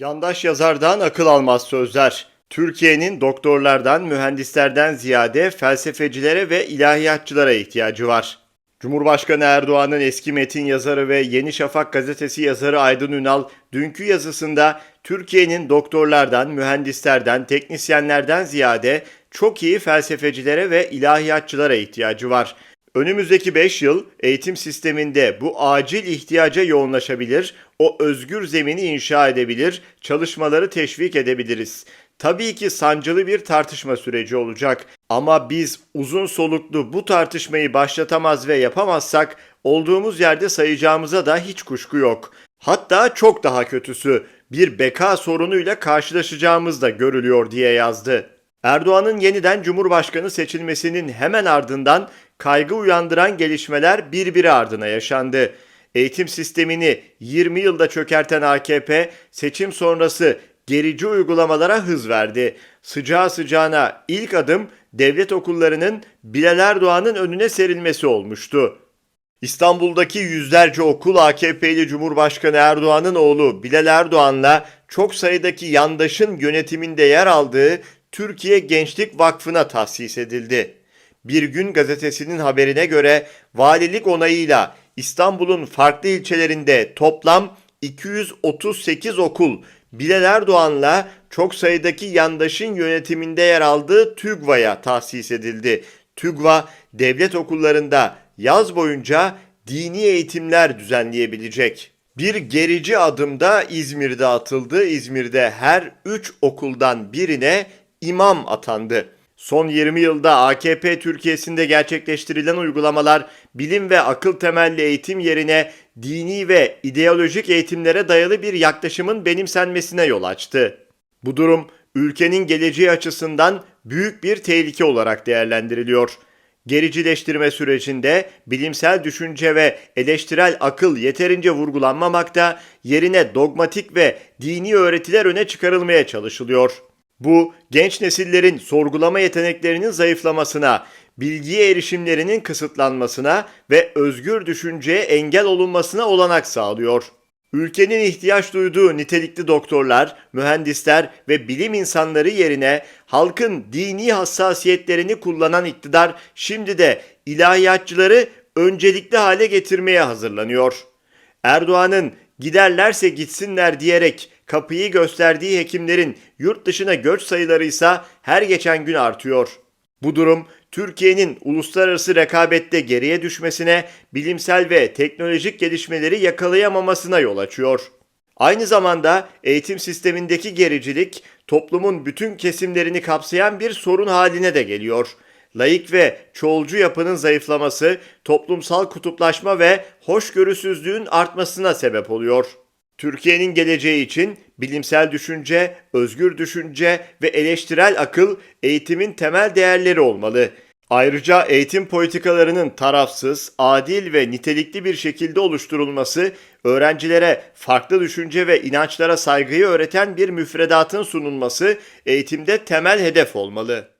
Yandaş yazardan akıl almaz sözler. Türkiye'nin doktorlardan, mühendislerden ziyade felsefecilere ve ilahiyatçılara ihtiyacı var. Cumhurbaşkanı Erdoğan'ın eski metin yazarı ve Yeni Şafak gazetesi yazarı Aydın Ünal dünkü yazısında Türkiye'nin doktorlardan, mühendislerden, teknisyenlerden ziyade çok iyi felsefecilere ve ilahiyatçılara ihtiyacı var. Önümüzdeki 5 yıl eğitim sisteminde bu acil ihtiyaca yoğunlaşabilir, o özgür zemini inşa edebilir, çalışmaları teşvik edebiliriz. Tabii ki sancılı bir tartışma süreci olacak ama biz uzun soluklu bu tartışmayı başlatamaz ve yapamazsak olduğumuz yerde sayacağımıza da hiç kuşku yok. Hatta çok daha kötüsü bir beka sorunuyla karşılaşacağımız da görülüyor diye yazdı. Erdoğan'ın yeniden Cumhurbaşkanı seçilmesinin hemen ardından kaygı uyandıran gelişmeler birbiri ardına yaşandı. Eğitim sistemini 20 yılda çökerten AKP seçim sonrası gerici uygulamalara hız verdi. Sıcağı sıcağına ilk adım devlet okullarının Bilal Erdoğan'ın önüne serilmesi olmuştu. İstanbul'daki yüzlerce okul AKP'li Cumhurbaşkanı Erdoğan'ın oğlu Bilal Erdoğan'la çok sayıdaki yandaşın yönetiminde yer aldığı Türkiye Gençlik Vakfı'na tahsis edildi. Bir gün gazetesinin haberine göre valilik onayıyla İstanbul'un farklı ilçelerinde toplam 238 okul Bilal Erdoğan'la çok sayıdaki yandaşın yönetiminde yer aldığı TÜGVA'ya tahsis edildi. TÜGVA devlet okullarında yaz boyunca dini eğitimler düzenleyebilecek. Bir gerici adım da İzmir'de atıldı. İzmir'de her 3 okuldan birine imam atandı. Son 20 yılda AKP Türkiye'sinde gerçekleştirilen uygulamalar bilim ve akıl temelli eğitim yerine dini ve ideolojik eğitimlere dayalı bir yaklaşımın benimsenmesine yol açtı. Bu durum ülkenin geleceği açısından büyük bir tehlike olarak değerlendiriliyor. Gericileştirme sürecinde bilimsel düşünce ve eleştirel akıl yeterince vurgulanmamakta, yerine dogmatik ve dini öğretiler öne çıkarılmaya çalışılıyor. Bu genç nesillerin sorgulama yeteneklerinin zayıflamasına, bilgiye erişimlerinin kısıtlanmasına ve özgür düşünceye engel olunmasına olanak sağlıyor. Ülkenin ihtiyaç duyduğu nitelikli doktorlar, mühendisler ve bilim insanları yerine halkın dini hassasiyetlerini kullanan iktidar şimdi de ilahiyatçıları öncelikli hale getirmeye hazırlanıyor. Erdoğan'ın giderlerse gitsinler diyerek kapıyı gösterdiği hekimlerin yurt dışına göç sayıları ise her geçen gün artıyor. Bu durum Türkiye'nin uluslararası rekabette geriye düşmesine, bilimsel ve teknolojik gelişmeleri yakalayamamasına yol açıyor. Aynı zamanda eğitim sistemindeki gericilik toplumun bütün kesimlerini kapsayan bir sorun haline de geliyor. Laik ve çoğulcu yapının zayıflaması toplumsal kutuplaşma ve hoşgörüsüzlüğün artmasına sebep oluyor. Türkiye'nin geleceği için bilimsel düşünce, özgür düşünce ve eleştirel akıl eğitimin temel değerleri olmalı. Ayrıca eğitim politikalarının tarafsız, adil ve nitelikli bir şekilde oluşturulması, öğrencilere farklı düşünce ve inançlara saygıyı öğreten bir müfredatın sunulması eğitimde temel hedef olmalı.